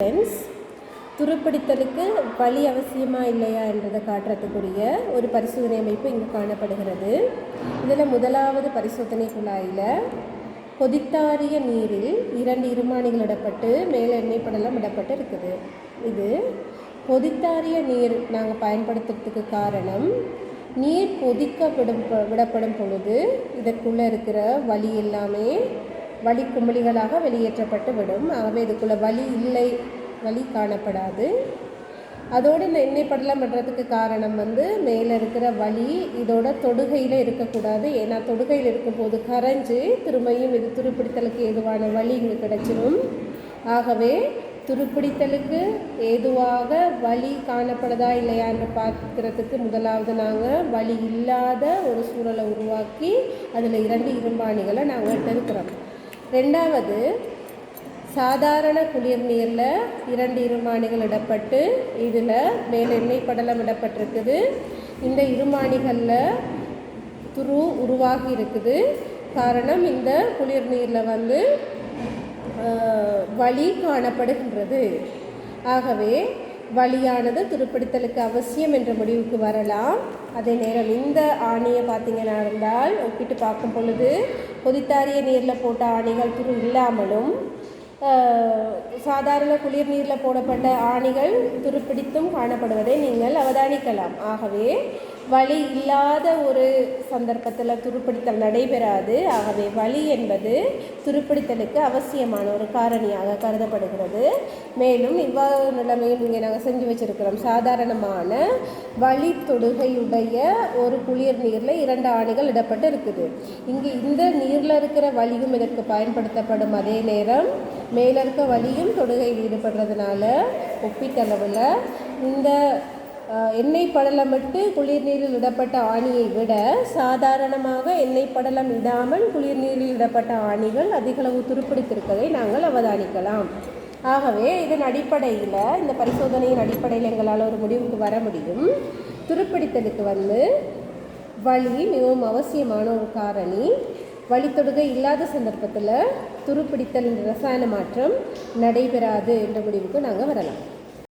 Friends துருப்பிடித்தலுக்கு வலி அவசியமா இல்லையா என்றதை காட்டுறதுக்குரிய ஒரு பரிசோதனை அமைப்பு இங்கு காணப்படுகிறது. இதில் முதலாவது பரிசோதனை குழாயில் கொதித்தாரிய நீரில் இரண்டு இருமானிகள் இடப்பட்டு மேலே எண்ணெய் படலம் இடப்பட்டு இருக்குது. இது கொதித்தாரிய நீர் நாங்கள் பயன்படுத்துறதுக்கு காரணம் நீர் கொதிக்க விடும் விடப்படும் பொழுது இதற்குள்ளே இருக்கிற வலி எல்லாமே வலி குமிழிகளாக வெளியேற்றப்பட்டு விடும் ஆகவே இதுக்குள்ள வலி இல்லை வலி காணப்படாது. அதோடு இந்த எண்ணெய் படலம் பண்ணுறதுக்கு காரணம் வந்து மேலே இருக்கிற வலி இதோட தொடுகையில் இருக்கக்கூடாது. ஏன்னா தொடுகையில் இருக்கும்போது கரைஞ்சு திரும்பியும் இது துருப்பிடித்தலுக்கு ஏதுவான வலி இங்கே கிடைச்சிடும் ஆகவே துருப்பிடித்தலுக்கு ஏதுவாக வலி காணப்படுதா இல்லையான்னு பார்க்குறதுக்கு முதலாவது நாங்கள் வலி இல்லாத ஒரு சூழலை உருவாக்கி அதில் இரண்டு இரும்பாணிகளை நாங்கள் இருக்கிறோம் ரெண்டாவது சாதாரண குளிர் நீரில் இரண்டு இருமானிகள் இடப்பட்டு இதில் மேல் எண்ணெய் படலம் இடப்பட்டிருக்குது. இந்த இருமானிகளில் துரு உருவாகி இருக்குது. காரணம் இந்த குளிர் நீரில் வந்து வழி காணப்படுகின்றது. ஆகவே வழியானது துருப்பிடித்தலுக்கு அவசியம் என்ற முடிவுக்கு வரலாம். அதே நேரம் இந்த ஆணியை பார்த்தீங்கன்னா இருந்தால் ஒப்பிட்டு பார்க்கும் பொழுது கொதித்தாரிய நீரில் போட்ட ஆணிகள் துரு இல்லாமலும் சாதாரண குளிர் நீரில் போடப்பட்ட ஆணிகள் துருப்பிடித்தும் காணப்படுவதை நீங்கள் அவதானிக்கலாம். ஆகவே வழி இல்லாத ஒரு சந்தர்ப்பத்தில் துருப்பிடித்தல் நடைபெறாது. ஆகவே வழி என்பது துருப்பிடித்தலுக்கு அவசியமான ஒரு காரணியாக கருதப்படுகிறது. மேலும் இவ்வாறு நிலைமையில் இங்கே நாங்கள் செஞ்சு வச்சிருக்கிறோம். சாதாரணமான வழி தொடுகையுடைய ஒரு குளிர் நீரில் இரண்டு ஆணிகள் இடப்பட்டு இருக்குது. இங்கே இந்த நீரில் இருக்கிற வழியும் இதற்கு பயன்படுத்தப்படும் அதே நேரம் மேலே இருக்க வலியும் தொடுகையில் ஈடுபடுறதுனால ஒப்பீட்டளவில் இந்த எண்ணெய் படலமிட்டு குளிர்நீரில் இடப்பட்ட ஆணியை விட சாதாரணமாக எண்ணெய் படலம் இடாமல் குளிர்நீரில் இடப்பட்ட ஆணிகள் அதிகளவு துருப்பிடித்திருப்பதை நாங்கள் அவதானிக்கலாம். ஆகவே இதன் அடிப்படையில் இந்த பரிசோதனையின் அடிப்படையில் எங்களால் ஒரு முடிவுக்கு வர முடியும். துருப்பிடித்தலுக்கு வந்து வலி மிகவும் அவசியமான ஒரு காரணி. வழித்தொடுகை இல்லாத சந்தர்ப்பத்தில் துருப்பிடித்தல் என்ற ரசாயன மாற்றம் நடைபெறாது என்ற முடிவுக்கு நாங்கள் வரலாம்.